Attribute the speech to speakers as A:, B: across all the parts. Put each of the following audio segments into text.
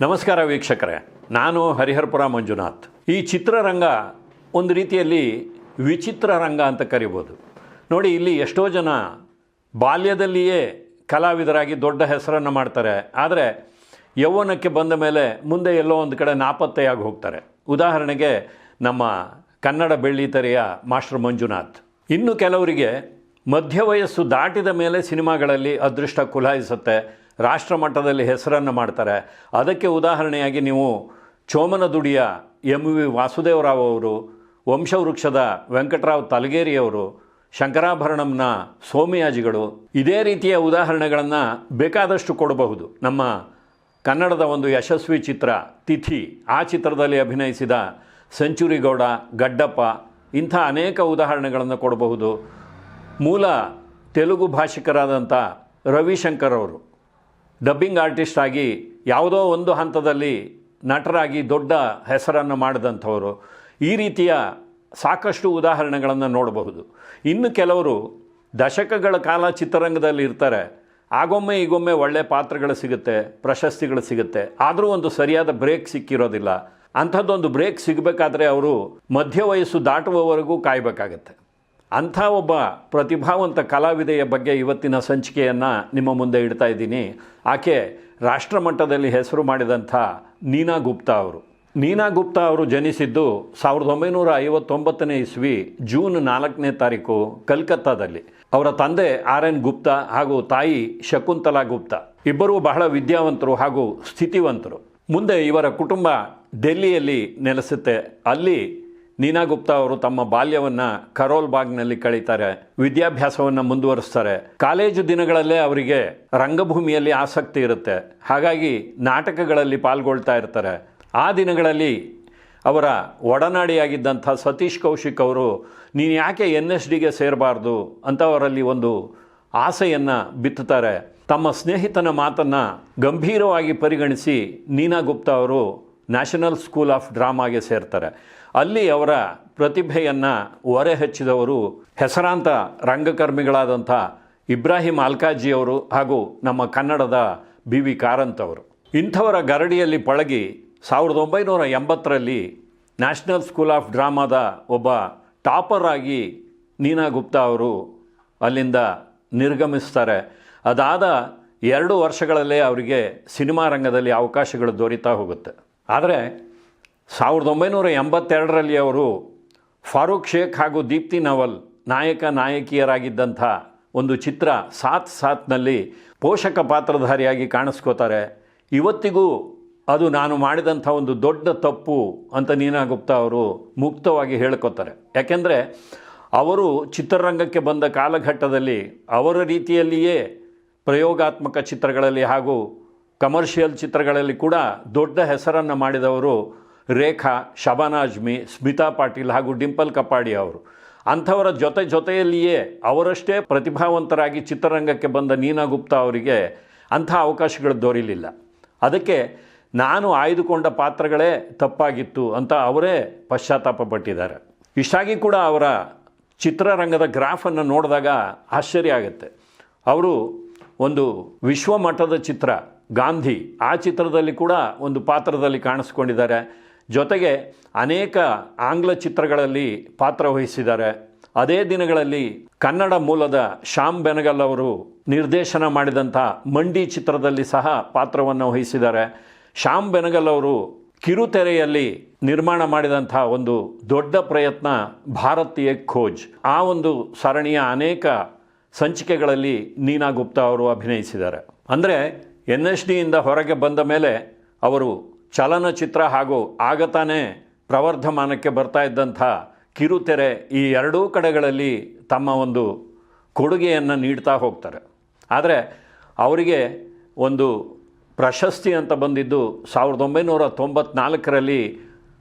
A: ನಮಸ್ಕಾರ ವೀಕ್ಷಕರೇ, ನಾನು ಹರಿಹರಪುರ ಮಂಜುನಾಥ್. ಈ ಚಿತ್ರರಂಗ ಒಂದು ರೀತಿಯಲ್ಲಿ ವಿಚಿತ್ರ ರಂಗ ಅಂತ ಕರಿಬೋದು. ನೋಡಿ, ಇಲ್ಲಿ ಎಷ್ಟೋ ಜನ ಬಾಲ್ಯದಲ್ಲಿಯೇ ಕಲಾವಿದರಾಗಿ ದೊಡ್ಡ ಹೆಸರನ್ನು ಮಾಡ್ತಾರೆ. ಆದರೆ, ಯೌವನಕ್ಕೆ ಬಂದ ಮೇಲೆ ಮುಂದೆ ಎಲ್ಲೋ ಒಂದು ಕಡೆ ನಾಪತ್ತೆಯಾಗಿ ಹೋಗ್ತಾರೆ. ಉದಾಹರಣೆಗೆ, ನಮ್ಮ ಕನ್ನಡ ಬೆಳ್ಳಿತೆರೆಯ ಮಾಸ್ಟರ್ ಮಂಜುನಾಥ್. ಇನ್ನು ಕೆಲವರಿಗೆ ಮಧ್ಯ ವಯಸ್ಸು ದಾಟಿದ ಮೇಲೆ ಸಿನಿಮಾಗಳಲ್ಲಿ ಅದೃಷ್ಟ ಕುಲಾಯಿಸುತ್ತೆ. ರಾಷ್ಟ್ರ ಮಟ್ಟದಲ್ಲಿ ಹೆಸರನ್ನು ಮಾಡ್ತಾರೆ. ಅದಕ್ಕೆ ಉದಾಹರಣೆಯಾಗಿ ನೀವು ಚೋಮನದುಡಿಯ ಎಂ ವಿ ವಾಸುದೇವರಾವ್ ಅವರು ವಂಶವೃಕ್ಷದ ವೆಂಕಟರಾವ್ ತಲಗೇರಿಯವರು, ಶಂಕರಾಭರಣಂನ ಸೋಮಿಯಾಜಿಗಳು ಇದೇ ರೀತಿಯ ಉದಾಹರಣೆಗಳನ್ನು ಬೇಕಾದಷ್ಟು ಕೊಡಬಹುದು. ನಮ್ಮ ಕನ್ನಡದ ಒಂದು ಯಶಸ್ವಿ ಚಿತ್ರ, ತಿಥಿ, ಆ ಚಿತ್ರದಲ್ಲಿ ಅಭಿನಯಿಸಿದ ಸೆಂಚುರಿಗೌಡ, ಗಡ್ಡಪ್ಪ, ಇಂಥ ಅನೇಕ ಉದಾಹರಣೆಗಳನ್ನು ಕೊಡಬಹುದು. ಮೂಲ ತೆಲುಗು ಭಾಷಿಕರಾದಂಥ ರವಿಶಂಕರ್ ಅವರು ಡಬ್ಬಿಂಗ್ ಆರ್ಟಿಸ್ಟ್ ಆಗಿ ಯಾವುದೋ ಒಂದು ಹಂತದಲ್ಲಿ ನಟರಾಗಿ ದೊಡ್ಡ ಹೆಸರನ್ನು ಮಾಡಿದಂಥವರು, ಈ ರೀತಿಯ ಸಾಕಷ್ಟು ಉದಾಹರಣೆಗಳನ್ನು ನೋಡಬಹುದು. ಇನ್ನು ಕೆಲವರು ದಶಕಗಳ ಕಾಲ ಚಿತ್ರರಂಗದಲ್ಲಿ ಇರ್ತಾರೆ, ಆಗೊಮ್ಮೆ ಈಗೊಮ್ಮೆ ಒಳ್ಳೆ ಪಾತ್ರಗಳು ಸಿಗುತ್ತೆ, ಪ್ರಶಸ್ತಿಗಳು ಸಿಗುತ್ತೆ, ಆದರೂ ಒಂದು ಸರಿಯಾದ ಬ್ರೇಕ್ ಸಿಕ್ಕಿರೋದಿಲ್ಲ. ಅಂಥದ್ದೊಂದು ಬ್ರೇಕ್ ಸಿಗಬೇಕಾದ್ರೆ ಅವರು ಮಧ್ಯ ವಯಸ್ಸು ದಾಟುವವರೆಗೂ ಕಾಯಬೇಕಾಗತ್ತೆ. ಅಂಥ ಒಬ್ಬ ಪ್ರತಿಭಾವಂತ ಕಲಾವಿದೆಯ ಬಗ್ಗೆ ಇವತ್ತಿನ ಸಂಚಿಕೆಯನ್ನು ನಿಮ್ಮ ಮುಂದೆ ಇಡ್ತಾ ಇದ್ದೀನಿ. ಆಕೆ ರಾಷ್ಟ್ರಮಟ್ಟದಲ್ಲಿ ಹೆಸರು ಮಾಡಿದಂಥ ನೀನಾ ಗುಪ್ತಾ ಅವರು. ನೀನಾ ಗುಪ್ತಾ ಅವರು ಜನಿಸಿದ್ದು ಸಾವಿರದ ಒಂಬೈನೂರ ಐವತ್ತೊಂಬತ್ತನೇ ಇಸ್ವಿ ಜೂನ್ ನಾಲ್ಕನೇ ತಾರೀಕು ಕಲ್ಕತ್ತಾದಲ್ಲಿ. ಅವರ ತಂದೆ ಆರ್ ಎನ್ ಗುಪ್ತಾ ಹಾಗೂ ತಾಯಿ ಶಕುಂತಲಾ ಗುಪ್ತಾ. ಇಬ್ಬರೂ ಬಹಳ ವಿದ್ಯಾವಂತರು ಹಾಗೂ ಸ್ಥಿತಿವಂತರು. ಮುಂದೆ ಇವರ ಕುಟುಂಬ ಡೆಲ್ಲಿಯಲ್ಲಿ ನೆಲೆಸುತ್ತೆ. ಅಲ್ಲಿ ನೀನಾ ಗುಪ್ತಾ ಅವರು ತಮ್ಮ ಬಾಲ್ಯವನ್ನು ಕರೋಲ್ ಬಾಗ್ನಲ್ಲಿ ಕಳೀತಾರೆ, ವಿದ್ಯಾಭ್ಯಾಸವನ್ನು ಮುಂದುವರಿಸ್ತಾರೆ. ಕಾಲೇಜು ದಿನಗಳಲ್ಲೇ ಅವರಿಗೆ ರಂಗಭೂಮಿಯಲ್ಲಿ ಆಸಕ್ತಿ ಇರುತ್ತೆ. ಹಾಗಾಗಿ ನಾಟಕಗಳಲ್ಲಿ ಪಾಲ್ಗೊಳ್ತಾ ಇರ್ತಾರೆ. ಆ ದಿನಗಳಲ್ಲಿ ಅವರ ಒಡನಾಡಿಯಾಗಿದ್ದಂಥ ಸತೀಶ್ ಕೌಶಿಕ್ ಅವರು, ನೀನು ಯಾಕೆ ಎನ್ ಎಸ್ ಡಿಗೆ ಸೇರಬಾರ್ದು? ಅಂತ ಅವರಲ್ಲಿ ಒಂದು ಆಸೆಯನ್ನು ಬಿತ್ತುತ್ತಾರೆ. ತಮ್ಮ ಸ್ನೇಹಿತನ ಮಾತನ್ನು ಗಂಭೀರವಾಗಿ ಪರಿಗಣಿಸಿ ನೀನಾ ಗುಪ್ತಾ ಅವರು ನ್ಯಾಷನಲ್ ಸ್ಕೂಲ್ ಆಫ್ ಡ್ರಾಮಾಗೆ ಸೇರ್ತಾರೆ. ಅಲ್ಲಿ ಅವರ ಪ್ರತಿಭೆಯನ್ನು ಒರೆ ಹಚ್ಚಿದವರು ಹೆಸರಾಂತ ರಂಗಕರ್ಮಿಗಳಾದಂಥ ಇಬ್ರಾಹಿಂ ಅಲ್ಕಾಜಿಯವರು ಹಾಗೂ ನಮ್ಮ ಕನ್ನಡದ ಬಿ ವಿ ಕಾರಂತ್ ಅವರು. ಇಂಥವರ ಗರಡಿಯಲ್ಲಿ ಪಳಗಿ ಸಾವಿರದ ಒಂಬೈನೂರ ಎಂಬತ್ತರಲ್ಲಿ ನ್ಯಾಷನಲ್ ಸ್ಕೂಲ್ ಆಫ್ ಡ್ರಾಮಾದ ಒಬ್ಬ ಟಾಪರ್ ಆಗಿ ನೀನಾ ಗುಪ್ತಾ ಅವರು ಅಲ್ಲಿಂದ ನಿರ್ಗಮಿಸ್ತಾರೆ. ಅದಾದ ಎರಡು ವರ್ಷಗಳಲ್ಲೇ ಅವರಿಗೆ ಸಿನಿಮಾ ರಂಗದಲ್ಲಿ ಅವಕಾಶಗಳು ದೊರೀತಾ ಹೋಗುತ್ತೆ. ಆದರೆ ಸಾವಿರದ ಒಂಬೈನೂರ ಎಂಬತ್ತೆರಡರಲ್ಲಿ ಅವರು ಫಾರೂಕ್ ಶೇಖ್ ಹಾಗೂ ದೀಪ್ತಿ ನವಲ್ ನಾಯಕ ನಾಯಕಿಯರಾಗಿದ್ದಂಥ ಒಂದು ಚಿತ್ರ ಸಾತ್ ಸಾತ್ನಲ್ಲಿ ಪೋಷಕ ಪಾತ್ರಧಾರಿಯಾಗಿ ಕಾಣಿಸ್ಕೋತಾರೆ. ಇವತ್ತಿಗೂ ಅದು ನಾನು ಮಾಡಿದಂಥ ಒಂದು ದೊಡ್ಡ ತಪ್ಪು ಅಂತ ನೀನಾ ಗುಪ್ತಾ ಅವರು ಮುಕ್ತವಾಗಿ ಹೇಳ್ಕೊತಾರೆ. ಯಾಕೆಂದರೆ ಅವರು ಚಿತ್ರರಂಗಕ್ಕೆ ಬಂದ ಕಾಲಘಟ್ಟದಲ್ಲಿ ಅವರ ರೀತಿಯಲ್ಲಿಯೇ ಪ್ರಯೋಗಾತ್ಮಕ ಚಿತ್ರಗಳಲ್ಲಿ ಹಾಗೂ ಕಮರ್ಷಿಯಲ್ ಚಿತ್ರಗಳಲ್ಲಿ ಕೂಡ ದೊಡ್ಡ ಹೆಸರನ್ನು ಮಾಡಿದವರು ರೇಖಾ ಶಬಾನಾ ಅಜ್ಮಿ ಸ್ಮಿತಾ ಪಾಟೀಲ್ ಹಾಗೂ ಡಿಂಪಲ್ ಕಪಾಡಿ ಅವರು. ಅಂಥವರ ಜೊತೆ ಜೊತೆಯಲ್ಲಿಯೇ ಅವರಷ್ಟೇ ಪ್ರತಿಭಾವಂತರಾಗಿ ಚಿತ್ರರಂಗಕ್ಕೆ ಬಂದ ನೀನಾ ಗುಪ್ತಾ ಅವರಿಗೆ ಅಂಥ ಅವಕಾಶಗಳು ದೊರೀಲಿಲ್ಲ. ಅದಕ್ಕೆ ನಾನು ಆಯ್ದುಕೊಂಡ ಪಾತ್ರಗಳೇ ತಪ್ಪಾಗಿತ್ತು ಅಂತ ಅವರೇ ಪಶ್ಚಾತ್ತಾಪ ಪಟ್ಟಿದ್ದಾರೆ. ಇಷ್ಟಾಗಿ ಕೂಡ ಅವರ ಚಿತ್ರರಂಗದ ಗ್ರಾಫನ್ನು ನೋಡಿದಾಗ ಆಶ್ಚರ್ಯ ಆಗುತ್ತೆ. ಅವರು ಒಂದು ವಿಶ್ವಮಟ್ಟದ ಚಿತ್ರ ಗಾಂಧಿ ಆ ಚಿತ್ರದಲ್ಲಿ ಕೂಡ ಒಂದು ಪಾತ್ರದಲ್ಲಿ ಕಾಣಿಸ್ಕೊಂಡಿದ್ದಾರೆ. ಜೊತೆಗೆ ಅನೇಕ ಆಂಗ್ಲ ಚಿತ್ರಗಳಲ್ಲಿ ಪಾತ್ರ ವಹಿಸಿದ್ದಾರೆ. ಅದೇ ದಿನಗಳಲ್ಲಿ ಕನ್ನಡ ಮೂಲದ ಶ್ಯಾಮ್ ಬೆನಗಲ್ ಅವರು ನಿರ್ದೇಶನ ಮಾಡಿದಂಥ ಮಂಡಿ ಚಿತ್ರದಲ್ಲಿ ಸಹ ಪಾತ್ರವನ್ನು ವಹಿಸಿದ್ದಾರೆ. ಶ್ಯಾಮ್ ಬೆನಗಲ್ ಅವರು ಕಿರುತೆರೆಯಲ್ಲಿ ನಿರ್ಮಾಣ ಮಾಡಿದಂಥ ಒಂದು ದೊಡ್ಡ ಪ್ರಯತ್ನ ಭಾರತೀಯ ಖೋಜ್. ಆ ಒಂದು ಸರಣಿಯ ಅನೇಕ ಸಂಚಿಕೆಗಳಲ್ಲಿ ನೀನಾ ಗುಪ್ತಾ ಅವರು ಅಭಿನಯಿಸಿದ್ದಾರೆ. ಅಂದರೆ ಎನ್ ಎಸ್ ಡಿಯಿಂದ ಹೊರಗೆ ಬಂದ ಮೇಲೆ ಅವರು ಚಲನಚಿತ್ರ ಹಾಗೂ ಆಗತಾನೆ ಪ್ರವರ್ಧಮಾನಕ್ಕೆ ಬರ್ತಾ ಇದ್ದಂಥ ಕಿರುತೆರೆ ಈ ಎರಡೂ ಕಡೆಗಳಲ್ಲಿ ತಮ್ಮ ಒಂದು ಕೊಡುಗೆಯನ್ನು ನೀಡ್ತಾ ಹೋಗ್ತಾರೆ. ಆದರೆ ಅವರಿಗೆ ಒಂದು ಪ್ರಶಸ್ತಿ ಅಂತ ಬಂದಿದ್ದು ಸಾವಿರದ ಒಂಬೈನೂರ ತೊಂಬತ್ನಾಲ್ಕರಲ್ಲಿ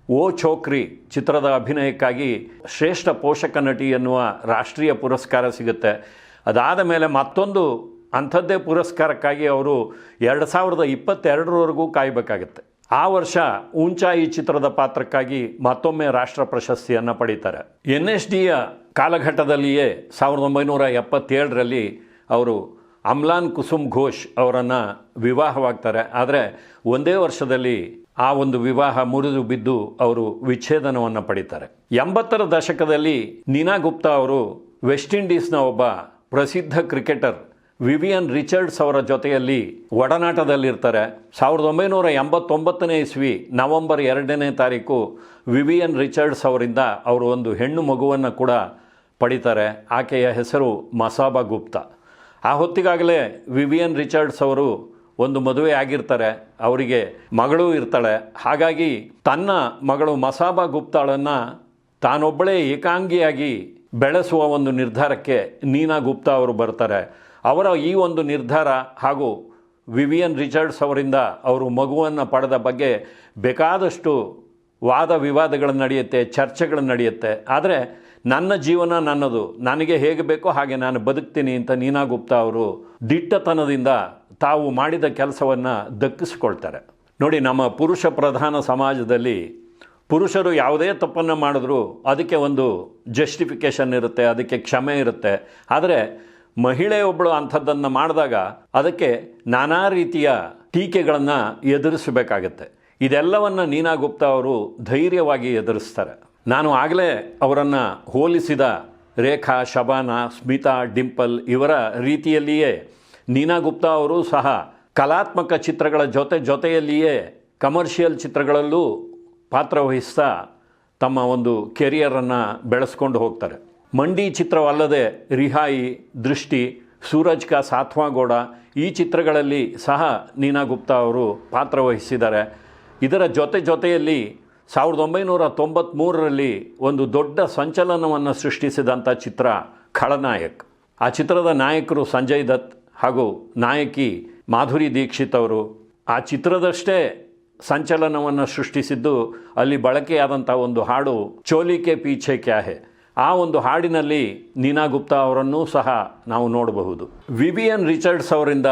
A: ಓ ಚೋಕ್ರಿ ಚಿತ್ರದ ಅಭಿನಯಕ್ಕಾಗಿ ಶ್ರೇಷ್ಠ ಪೋಷಕ ನಟಿ ಎನ್ನುವ ರಾಷ್ಟ್ರೀಯ ಪುರಸ್ಕಾರ ಸಿಗುತ್ತೆ. ಅದಾದ ಮೇಲೆ ಮತ್ತೊಂದು ಅಂಥದ್ದೇ ಪುರಸ್ಕಾರಕ್ಕಾಗಿ ಅವರು ಎರಡು ಸಾವಿರದ ಇಪ್ಪತ್ತೆರಡರವರೆಗೂ ಕಾಯಬೇಕಾಗುತ್ತೆ. ಆ ವರ್ಷ ಊಂಚಾಯಿ ಚಿತ್ರದ ಪಾತ್ರಕ್ಕಾಗಿ ಮತ್ತೊಮ್ಮೆ ರಾಷ್ಟ್ರ ಪ್ರಶಸ್ತಿಯನ್ನು ಪಡೀತಾರೆ. ಎನ್ ಎಸ್ ಡಿಯ ಕಾಲಘಟ್ಟದಲ್ಲಿಯೇ ಸಾವಿರದ ಒಂಬೈನೂರ ಎಪ್ಪತ್ತೇಳರಲ್ಲಿ ಅವರು ಅಮ್ಲಾನ್ ಕುಸುಮ್ ಘೋಷ್ ಅವರನ್ನು ವಿವಾಹವಾಗ್ತಾರೆ. ಆದರೆ ಒಂದೇ ವರ್ಷದಲ್ಲಿ ಆ ಒಂದು ವಿವಾಹ ಮುರಿದು ಬಿದ್ದು ಅವರು ವಿಚ್ಛೇದನವನ್ನು ಪಡೀತಾರೆ. ಎಂಬತ್ತರ ದಶಕದಲ್ಲಿ ನೀನಾ ಗುಪ್ತಾ ಅವರು ವೆಸ್ಟ್ ಇಂಡೀಸ್ನ ಒಬ್ಬ ಪ್ರಸಿದ್ಧ ಕ್ರಿಕೆಟರ್ ವಿವಿಯನ್ ರಿಚರ್ಡ್ಸ್ ಅವರ ಜೊತೆಯಲ್ಲಿ ಒಡನಾಟದಲ್ಲಿರ್ತಾರೆ. ಸಾವಿರದ ಒಂಬೈನೂರ ಎಂಬತ್ತೊಂಬತ್ತನೇ ಇಸ್ವಿ ನವೆಂಬರ್ ಎರಡನೇ ತಾರೀಕು ವಿವಿಯನ್ ರಿಚರ್ಡ್ಸ್ ಅವರಿಂದ ಅವರು ಒಂದು ಹೆಣ್ಣು ಮಗುವನ್ನು ಕೂಡ ಪಡಿತಾರೆ. ಆಕೆಯ ಹೆಸರು ಮಸಾಬಾ ಗುಪ್ತಾ. ಆ ಹೊತ್ತಿಗಾಗಲೇ ವಿವಿಯನ್ ರಿಚರ್ಡ್ಸ್ ಅವರು ಒಂದು ಮದುವೆ ಆಗಿರ್ತಾರೆ. ಅವರಿಗೆ ಮಗಳೂ ಇರ್ತಾಳೆ. ಹಾಗಾಗಿ ತನ್ನ ಮಗಳು ಮಸಾಬಾ ಗುಪ್ತಾಳನ್ನು ತಾನೊಬ್ಬಳೇ ಏಕಾಂಗಿಯಾಗಿ ಬೆಳೆಸುವ ಒಂದು ನಿರ್ಧಾರಕ್ಕೆ ನೀನಾ ಗುಪ್ತಾ ಅವರು ಬರ್ತಾರೆ. ಅವರ ಈ ಒಂದು ನಿರ್ಧಾರ ಹಾಗೂ ವಿವಿಯನ್ ರಿಚರ್ಡ್ಸ್ ಅವರಿಂದ ಅವರು ಮಗುವನ್ನು ಪಡೆದ ಬಗ್ಗೆ ಬೇಕಾದಷ್ಟು ವಾದ ವಿವಾದಗಳು ನಡೆಯುತ್ತೆ, ಚರ್ಚೆಗಳು ನಡೆಯುತ್ತೆ. ಆದರೆ ನನ್ನ ಜೀವನ ನನ್ನದು, ನನಗೆ ಹೇಗೆ ಬೇಕೋ ಹಾಗೆ ನಾನು ಬದುಕ್ತೀನಿ ಅಂತ ನೀನಾ ಗುಪ್ತಾ ಅವರು ದಿಟ್ಟತನದಿಂದ ತಾವು ಮಾಡಿದ ಕೆಲಸವನ್ನು ದಕ್ಕಿಸ್ಕೊಳ್ತಾರೆ. ನೋಡಿ, ನಮ್ಮ ಪುರುಷ ಪ್ರಧಾನ ಸಮಾಜದಲ್ಲಿ ಪುರುಷರು ಯಾವುದೇ ತಪ್ಪನ್ನು ಮಾಡಿದ್ರೂ ಅದಕ್ಕೆ ಒಂದು ಜಸ್ಟಿಫಿಕೇಷನ್ ಇರುತ್ತೆ, ಅದಕ್ಕೆ ಕ್ಷಮೆ ಇರುತ್ತೆ. ಆದರೆ ಮಹಿಳೆಯೊಬ್ಬಳು ಅಂಥದ್ದನ್ನು ಮಾಡಿದಾಗ ಅದಕ್ಕೆ ನಾನಾ ರೀತಿಯ ಟೀಕೆಗಳನ್ನು ಎದುರಿಸಬೇಕಾಗತ್ತೆ. ಇದೆಲ್ಲವನ್ನು ನೀನಾ ಗುಪ್ತಾ ಅವರು ಧೈರ್ಯವಾಗಿ ಎದುರಿಸ್ತಾರೆ. ನಾನು ಆಗಲೇ ಅವರನ್ನು ಹೋಲಿಸಿದ ರೇಖಾ, ಶಬಾನ, ಸ್ಮಿತಾ, ಡಿಂಪಲ್ ಇವರ ರೀತಿಯಲ್ಲಿಯೇ ನೀನಾ ಗುಪ್ತಾ ಅವರು ಸಹ ಕಲಾತ್ಮಕ ಚಿತ್ರಗಳ ಜೊತೆ ಜೊತೆಯಲ್ಲಿಯೇ ಕಮರ್ಷಿಯಲ್ ಚಿತ್ರಗಳಲ್ಲೂ ಪಾತ್ರವಹಿಸ್ತಾ ತಮ್ಮ ಒಂದು ಕೆರಿಯರನ್ನು ಬೆಳೆಸ್ಕೊಂಡು ಹೋಗ್ತಾರೆ. ಮಂಡಿ ಚಿತ್ರವಲ್ಲದೆ ರಿಹಾಯಿ, ದೃಷ್ಟಿ, ಸೂರಜ್ ಕಾ ಸಾತ್ವಾಗೌಡ ಈ ಚಿತ್ರಗಳಲ್ಲಿ ಸಹ ನೀನಾ ಗುಪ್ತಾ ಅವರು ಪಾತ್ರವಹಿಸಿದ್ದಾರೆ ಇದರ ಜೊತೆ ಜೊತೆಯಲ್ಲಿ ಸಾವಿರದ ಒಂಬೈನೂರ ತೊಂಬತ್ತ್ಮೂರರಲ್ಲಿ ಒಂದು ದೊಡ್ಡ ಸಂಚಲನವನ್ನು ಸೃಷ್ಟಿಸಿದಂಥ ಚಿತ್ರ ಖಳನಾಯಕ್. ಆ ಚಿತ್ರದ ನಾಯಕರು ಸಂಜಯ್ ದತ್ ಹಾಗೂ ನಾಯಕಿ ಮಾಧುರಿ ದೀಕ್ಷಿತ್ ಅವರು. ಆ ಚಿತ್ರದಷ್ಟೇ ಸಂಚಲನವನ್ನು ಸೃಷ್ಟಿಸಿದ್ದು ಅಲ್ಲಿ ಬಳಕೆಯಾದಂಥ ಒಂದು ಹಾಡು ಚೋಲಿಕೆ ಪೀಛೆ ಕ್ಯಾ ಹೆ ಆ ಒಂದು ಹಾಡಿನಲ್ಲಿ ನೀನಾ ಗುಪ್ತಾ ಅವರನ್ನೂ ಸಹ ನಾವು ನೋಡಬಹುದು. ವಿವಿಯನ್ ರಿಚರ್ಡ್ಸ್ ಅವರಿಂದ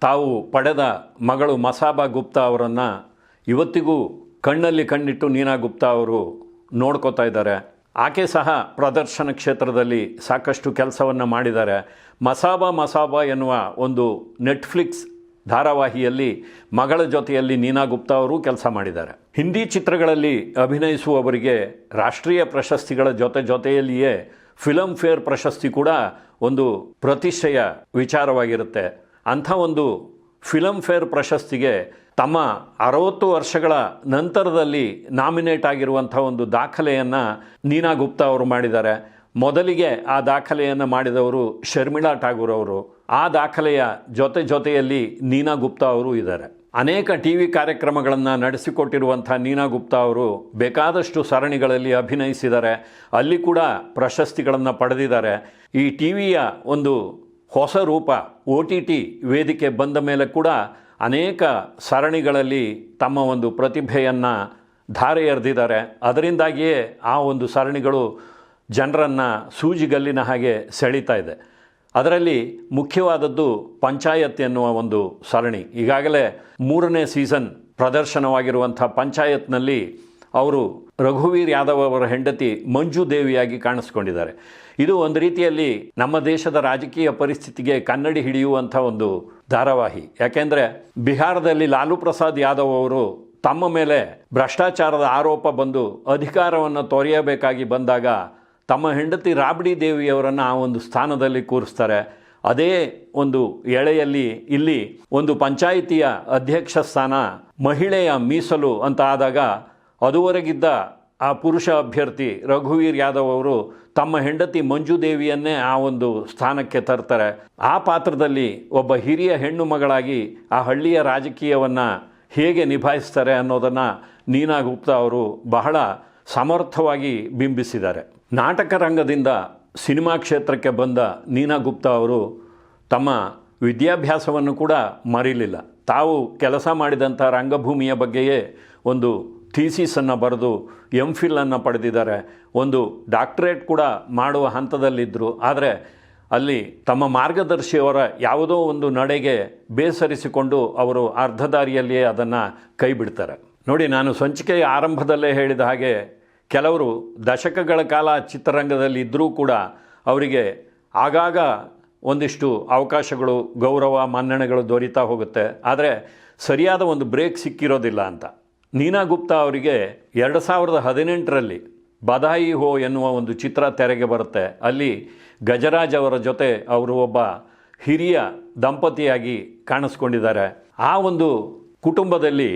A: ತಾವು ಪಡೆದ ಮಗಳು ಮಸಾಬಾ ಗುಪ್ತಾ ಅವರನ್ನು ಇವತ್ತಿಗೂ ಕಣ್ಣಲ್ಲಿ ಕಣ್ಣಿಟ್ಟು ನೀನಾ ಗುಪ್ತಾ ಅವರು ನೋಡ್ಕೋತಾ ಇದ್ದಾರೆ. ಆಕೆ ಸಹ ಪ್ರದರ್ಶನ ಕ್ಷೇತ್ರದಲ್ಲಿ ಸಾಕಷ್ಟು ಕೆಲಸವನ್ನು ಮಾಡಿದ್ದಾರೆ. ಮಸಾಬಾ ಮಸಾಬಾ ಎನ್ನುವ ಒಂದು ನೆಟ್ಫ್ಲಿಕ್ಸ್ ಧಾರಾವಾಹಿಯಲ್ಲಿ ಮಗಳ ಜೊತೆಯಲ್ಲಿ ನೀನಾ ಗುಪ್ತಾ ಅವರು ಕೆಲಸ ಮಾಡಿದ್ದಾರೆ. ಹಿಂದಿ ಚಿತ್ರಗಳಲ್ಲಿ ಅಭಿನಯಿಸುವವರಿಗೆ ರಾಷ್ಟ್ರೀಯ ಪ್ರಶಸ್ತಿಗಳ ಜೊತೆ ಜೊತೆಯಲ್ಲಿಯೇ ಫಿಲಮ್ ಫೇರ್ ಪ್ರಶಸ್ತಿ ಕೂಡ ಒಂದು ಪ್ರತಿಷ್ಠೆಯ ವಿಚಾರವಾಗಿರುತ್ತೆ. ಅಂಥ ಒಂದು ಫಿಲಮ್ ಫೇರ್ ಪ್ರಶಸ್ತಿಗೆ ತಮ್ಮ ಅರವತ್ತು ವರ್ಷಗಳ ನಂತರದಲ್ಲಿ ನಾಮಿನೇಟ್ ಆಗಿರುವಂಥ ಒಂದು ದಾಖಲೆಯನ್ನು ನೀನಾ ಗುಪ್ತಾ ಅವರು ಮಾಡಿದ್ದಾರೆ. ಮೊದಲಿಗೆ ಆ ದಾಖಲೆಯನ್ನು ಮಾಡಿದವರು ಶರ್ಮಿಳಾ ಠಾಗೂರ್ ಅವರು. ಆ ದಾಖಲೆಯ ಜೊತೆ ಜೊತೆಯಲ್ಲಿ ನೀನಾ ಗುಪ್ತಾ ಅವರು ಇದ್ದಾರೆ. ಅನೇಕ ಟಿ ವಿ ಕಾರ್ಯಕ್ರಮಗಳನ್ನು ನಡೆಸಿಕೊಟ್ಟಿರುವಂಥ ನೀನಾ ಗುಪ್ತಾ ಅವರು ಬೇಕಾದಷ್ಟು ಸರಣಿಗಳಲ್ಲಿ ಅಭಿನಯಿಸಿದ್ದಾರೆ. ಅಲ್ಲಿ ಕೂಡ ಪ್ರಶಸ್ತಿಗಳನ್ನು ಪಡೆದಿದ್ದಾರೆ. ಈ ಟಿ ವಿಯ ಒಂದು ಹೊಸ ರೂಪ ಒ ಟಿ ಟಿ ವೇದಿಕೆ ಬಂದ ಮೇಲೆ ಕೂಡ ಅನೇಕ ಸರಣಿಗಳಲ್ಲಿ ತಮ್ಮ ಒಂದು ಪ್ರತಿಭೆಯನ್ನು ಧಾರೆ ಎರೆದಿದ್ದಾರೆ. ಅದರಿಂದಾಗಿಯೇ ಆ ಒಂದು ಸರಣಿಗಳು ಜನರನ್ನು ಸೂಜಿಗಲ್ಲಿನ ಹಾಗೆ ಸೆಳೀತಾ ಇದೆ. ಅದರಲ್ಲಿ ಮುಖ್ಯವಾದದ್ದು ಪಂಚಾಯತ್ ಎನ್ನುವ ಒಂದು ಸರಣಿ. ಈಗಾಗಲೇ ಮೂರನೇ ಸೀಸನ್ ಪ್ರದರ್ಶನವಾಗಿರುವಂಥ ಪಂಚಾಯತ್ನಲ್ಲಿ ಅವರು ರಘುವೀರ್ ಯಾದವ್ ಅವರ ಹೆಂಡತಿ ಮಂಜು ದೇವಿಯಾಗಿ ಕಾಣಿಸ್ಕೊಂಡಿದ್ದಾರೆ. ಇದು ಒಂದು ರೀತಿಯಲ್ಲಿ ನಮ್ಮ ದೇಶದ ರಾಜಕೀಯ ಪರಿಸ್ಥಿತಿಗೆ ಕನ್ನಡಿ ಹಿಡಿಯುವಂಥ ಒಂದು ಧಾರಾವಾಹಿ. ಯಾಕೆಂದರೆ ಬಿಹಾರದಲ್ಲಿ ಲಾಲು ಪ್ರಸಾದ್ ಯಾದವ್ ಅವರು ತಮ್ಮ ಮೇಲೆ ಭ್ರಷ್ಟಾಚಾರದ ಆರೋಪ ಬಂದು ಅಧಿಕಾರವನ್ನು ತೊರೆಯಬೇಕಾಗಿ ಬಂದಾಗ ತಮ್ಮ ಹೆಂಡತಿ ರಾಬಡಿ ದೇವಿಯವರನ್ನು ಆ ಒಂದು ಸ್ಥಾನದಲ್ಲಿ ಕೂರಿಸ್ತಾರೆ. ಅದೇ ಒಂದು ಎಳೆಯಲ್ಲಿ ಇಲ್ಲಿ ಒಂದು ಪಂಚಾಯಿತಿಯ ಅಧ್ಯಕ್ಷ ಸ್ಥಾನ ಮಹಿಳೆಯ ಮೀಸಲು ಅಂತ ಆದಾಗ ಅದುವರೆಗಿದ್ದ ಆ ಪುರುಷ ಅಭ್ಯರ್ಥಿ ರಘುವೀರ್ ಯಾದವ್ ಅವರು ತಮ್ಮ ಹೆಂಡತಿ ಮಂಜು ದೇವಿಯನ್ನೇ ಆ ಒಂದು ಸ್ಥಾನಕ್ಕೆ ತರ್ತಾರೆ. ಆ ಪಾತ್ರದಲ್ಲಿ ಒಬ್ಬ ಹಿರಿಯ ಹೆಣ್ಣು ಮಗಳಾಗಿ ಆ ಹಳ್ಳಿಯ ರಾಜಕೀಯವನ್ನು ಹೇಗೆ ನಿಭಾಯಿಸ್ತಾರೆ ಅನ್ನೋದನ್ನು ನೀನಾ ಗುಪ್ತಾ ಅವರು ಬಹಳ ಸಮರ್ಥವಾಗಿ ಬಿಂಬಿಸಿದ್ದಾರೆ. ನಾಟಕ ರಂಗದಿಂದ ಸಿನಿಮಾ ಕ್ಷೇತ್ರಕ್ಕೆ ಬಂದ ನೀನಾ ಗುಪ್ತಾ ಅವರು ತಮ್ಮ ವಿದ್ಯಾಭ್ಯಾಸವನ್ನು ಕೂಡ ಮರೀಲಿಲ್ಲ. ತಾವು ಕೆಲಸ ಮಾಡಿದಂಥ ರಂಗಭೂಮಿಯ ಬಗ್ಗೆಯೇ ಒಂದು ಥೀಸಿಸನ್ನು ಬರೆದು ಎಂ ಫಿಲನ್ನು ಪಡೆದಿದ್ದಾರೆ. ಒಂದು ಡಾಕ್ಟರೇಟ್ ಕೂಡ ಮಾಡುವ ಹಂತದಲ್ಲಿದ್ದರು ಆದರೆ ಅಲ್ಲಿ ತಮ್ಮ ಮಾರ್ಗದರ್ಶಿಯವರ ಯಾವುದೋ ಒಂದು ನಡೆಗೆ ಬೇಸರಿಸಿಕೊಂಡು ಅವರು ಅರ್ಧ ದಾರಿಯಲ್ಲಿಯೇ ಅದನ್ನು ಕೈಬಿಡ್ತಾರೆ. ನೋಡಿ, ನಾನು ಸಂಚಿಕೆಯ ಆರಂಭದಲ್ಲೇ ಹೇಳಿದ ಹಾಗೆ ಕೆಲವರು ದಶಕಗಳ ಕಾಲ ಚಿತ್ರರಂಗದಲ್ಲಿ ಇದ್ದರೂ ಕೂಡ ಅವರಿಗೆ ಆಗಾಗ ಒಂದಿಷ್ಟು ಅವಕಾಶಗಳು, ಗೌರವ, ಮನ್ನಣೆಗಳು ದೊರೀತಾ ಹೋಗುತ್ತೆ. ಆದರೆ ಸರಿಯಾದ ಒಂದು ಬ್ರೇಕ್ ಸಿಕ್ಕಿರೋದಿಲ್ಲ ಅಂತ. ನೀನಾ ಗುಪ್ತಾ ಅವರಿಗೆ ಎರಡು ಸಾವಿರದ ಹದಿನೆಂಟರಲ್ಲಿ ಬದಾಯಿ ಹೋ ಎನ್ನುವ ಒಂದು ಚಿತ್ರ ತೆರೆಗೆ ಬರುತ್ತೆ. ಅಲ್ಲಿ ಗಜರಾಜ್ ಅವರ ಜೊತೆ ಅವರು ಒಬ್ಬ ಹಿರಿಯ ದಂಪತಿಯಾಗಿ ಕಾಣಿಸ್ಕೊಂಡಿದ್ದಾರೆ. ಆ ಒಂದು ಕುಟುಂಬದಲ್ಲಿ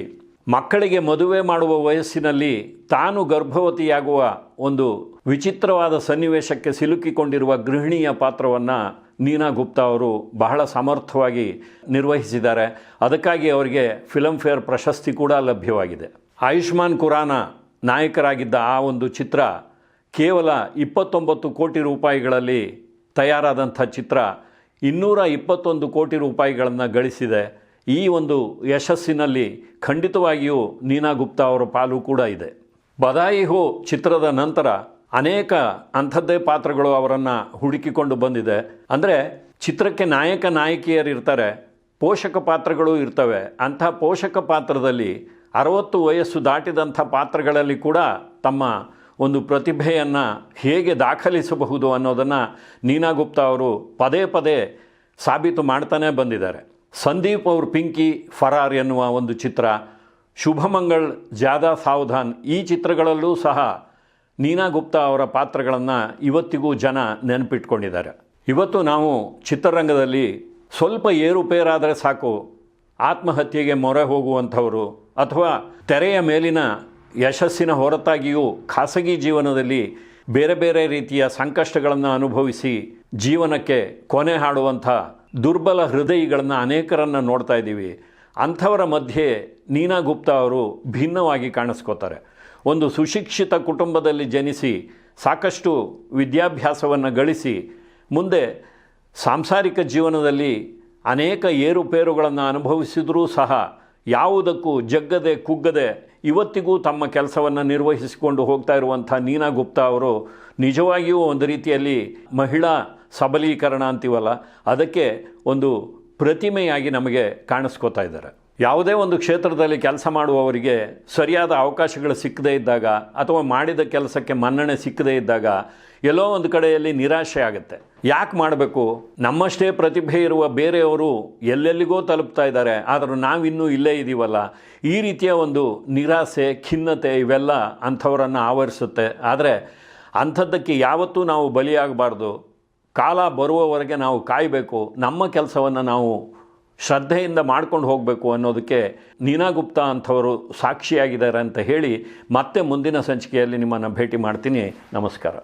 A: ಮಕ್ಕಳಿಗೆ ಮದುವೆ ಮಾಡುವ ವಯಸ್ಸಿನಲ್ಲಿ ತಾನು ಗರ್ಭವತಿಯಾಗುವ ಒಂದು ವಿಚಿತ್ರವಾದ ಸನ್ನಿವೇಶಕ್ಕೆ ಸಿಲುಕಿಕೊಂಡಿರುವ ಗೃಹಿಣಿಯ ಪಾತ್ರವನ್ನು ನೀನಾ ಗುಪ್ತಾ ಅವರು ಬಹಳ ಸಮರ್ಥವಾಗಿ ನಿರ್ವಹಿಸಿದ್ದಾರೆ. ಅದಕ್ಕಾಗಿ ಅವರಿಗೆ ಫಿಲಮ್ಫೇರ್ ಪ್ರಶಸ್ತಿ ಕೂಡ ಲಭ್ಯವಾಗಿದೆ. ಆಯುಷ್ಮಾನ್ ಖುರಾನ ನಾಯಕರಾಗಿದ್ದ ಆ ಒಂದು ಚಿತ್ರ ಕೇವಲ ಇಪ್ಪತ್ತೊಂಬತ್ತು ಕೋಟಿ ರೂಪಾಯಿಗಳಲ್ಲಿ ತಯಾರಾದಂಥ ಚಿತ್ರ ಇನ್ನೂರ ಇಪ್ಪತ್ತೊಂದು ಕೋಟಿ ರೂಪಾಯಿಗಳನ್ನು ಗಳಿಸಿದೆ. ಈ ಒಂದು ಯಶಸ್ಸಿನಲ್ಲಿ ಖಂಡಿತವಾಗಿಯೂ ನೀನಾ ಗುಪ್ತಾ ಅವರ ಪಾಲು ಕೂಡ ಇದೆ. ಬದಾಯಿ ಹೋ ಚಿತ್ರದ ನಂತರ ಅನೇಕ ಅಂಥದ್ದೇ ಪಾತ್ರಗಳು ಅವರನ್ನು ಹುಡುಕಿಕೊಂಡು ಬಂದಿದೆ. ಅಂದರೆ ಚಿತ್ರಕ್ಕೆ ನಾಯಕ ನಾಯಕಿಯರು ಇರ್ತಾರೆ, ಪೋಷಕ ಪಾತ್ರಗಳು ಇರ್ತವೆ. ಅಂಥ ಪೋಷಕ ಪಾತ್ರದಲ್ಲಿ ಅರವತ್ತು ವಯಸ್ಸು ದಾಟಿದಂಥ ಪಾತ್ರಗಳಲ್ಲಿ ಕೂಡ ತಮ್ಮ ಒಂದು ಪ್ರತಿಭೆಯನ್ನು ಹೇಗೆ ದಾಖಲಿಸಬಹುದು ಅನ್ನೋದನ್ನು ನೀನಾ ಗುಪ್ತಾ ಅವರು ಪದೇ ಪದೇ ಸಾಬೀತು ಮಾಡ್ತಾನೇ ಬಂದಿದ್ದಾರೆ. ಸಂದೀಪ್ ಅವ್ರ ಪಿಂಕಿ ಫರಾರ್ ಎನ್ನುವ ಒಂದು ಚಿತ್ರ. ಶುಭಮಂಗಳ್ ಜಾದಾ ಸಾವಧಾನ್ ಈ ಚಿತ್ರಗಳಲ್ಲೂ ಸಹ ನೀನಾ ಗುಪ್ತಾ ಅವರ ಪಾತ್ರಗಳನ್ನು ಇವತ್ತಿಗೂ ಜನ ನೆನಪಿಟ್ಕೊಂಡಿದ್ದಾರೆ. ಇವತ್ತು ನಾವು ಚಿತ್ರರಂಗದಲ್ಲಿ ಸ್ವಲ್ಪ ಏರುಪೇರಾದರೆ ಸಾಕು. ಆತ್ಮಹತ್ಯೆಗೆ ಮೊರೆ ಹೋಗುವಂಥವರು ಅಥವಾ ತೆರೆಯ ಮೇಲಿನ ಯಶಸ್ಸಿನ ಹೊರತಾಗಿಯೂ ಖಾಸಗಿ ಜೀವನದಲ್ಲಿ ಬೇರೆ ಬೇರೆ ರೀತಿಯ ಸಂಕಷ್ಟಗಳನ್ನು ಅನುಭವಿಸಿ ಜೀವನಕ್ಕೆ ಕೊನೆ ಹಾಡುವಂಥ ದುರ್ಬಲ ಹೃದಯಗಳನ್ನು ಅನೇಕರನ್ನು ನೋಡ್ತಾ ಇದ್ದೀವಿ. ಅಂಥವರ ಮಧ್ಯೆ ನೀನಾ ಗುಪ್ತಾ ಅವರು ಭಿನ್ನವಾಗಿ ಕಾಣಿಸ್ಕೋತಾರೆ. ಒಂದು ಸುಶಿಕ್ಷಿತ ಕುಟುಂಬದಲ್ಲಿ ಜನಿಸಿ ಸಾಕಷ್ಟು ವಿದ್ಯಾಭ್ಯಾಸವನ್ನು ಗಳಿಸಿ ಮುಂದೆ ಸಾಂಸಾರಿಕ ಜೀವನದಲ್ಲಿ ಅನೇಕ ಏರುಪೇರುಗಳನ್ನು ಅನುಭವಿಸಿದರೂ ಸಹ ಯಾವುದಕ್ಕೂ ಜಗ್ಗದೆ ಕುಗ್ಗದೆ ಇವತ್ತಿಗೂ ತಮ್ಮ ಕೆಲಸವನ್ನು ನಿರ್ವಹಿಸಿಕೊಂಡು ಹೋಗ್ತಾ ಇರುವಂಥ ನೀನಾ ಗುಪ್ತಾ ಅವರು ನಿಜವಾಗಿಯೂ ಒಂದು ರೀತಿಯಲ್ಲಿ ಮಹಿಳಾ ಸಬಲೀಕರಣ ಅಂತೀವಲ್ಲ, ಅದಕ್ಕೆ ಒಂದು ಪ್ರತಿಮೆಯಾಗಿ ನಮಗೆ ಕಾಣಿಸ್ಕೋತಾ ಇದ್ದಾರೆ. ಯಾವುದೇ ಒಂದು ಕ್ಷೇತ್ರದಲ್ಲಿ ಕೆಲಸ ಮಾಡುವವರಿಗೆ ಸರಿಯಾದ ಅವಕಾಶಗಳು ಸಿಕ್ಕದೇ ಇದ್ದಾಗ ಅಥವಾ ಮಾಡಿದ ಕೆಲಸಕ್ಕೆ ಮನ್ನಣೆ ಸಿಕ್ಕದೇ ಇದ್ದಾಗ ಎಲ್ಲೋ ಒಂದು ಕಡೆಯಲ್ಲಿ ನಿರಾಶೆ ಆಗುತ್ತೆ. ಯಾಕೆ ಮಾಡಬೇಕು? ನಮ್ಮಷ್ಟೇ ಪ್ರತಿಭೆ ಇರುವ ಬೇರೆಯವರು ಎಲ್ಲೆಲ್ಲಿಗೋ ತಲುಪ್ತಾ ಇದ್ದಾರೆ, ಆದರೂ ನಾವಿನ್ನೂ ಇಲ್ಲೇ ಇದ್ದೀವಲ್ಲ ಈ ರೀತಿಯ ಒಂದು ನಿರಾಸೆ, ಖಿನ್ನತೆ ಇವೆಲ್ಲ ಅಂಥವರನ್ನು ಆವರಿಸುತ್ತೆ. ಆದರೆ ಅಂಥದ್ದಕ್ಕೆ ಯಾವತ್ತೂ ನಾವು ಬಲಿಯಾಗಬಾರ್ದು. ಕಾಲ ಬರುವವರೆಗೆ ನಾವು ಕಾಯಬೇಕು, ನಮ್ಮ ಕೆಲಸವನ್ನು ನಾವು ಶ್ರದ್ಧೆಯಿಂದ ಮಾಡ್ಕೊಂಡು ಹೋಗಬೇಕು ಅನ್ನೋದಕ್ಕೆ ನೀನಾ ಗುಪ್ತಾ ಅಂಥವರು ಸಾಕ್ಷಿಯಾಗಿದ್ದಾರೆ ಅಂತ ಹೇಳಿ ಮತ್ತೆ ಮುಂದಿನ ಸಂಚಿಕೆಯಲ್ಲಿ ನಿಮ್ಮನ್ನು ಭೇಟಿ ಮಾಡ್ತೀನಿ. ನಮಸ್ಕಾರ.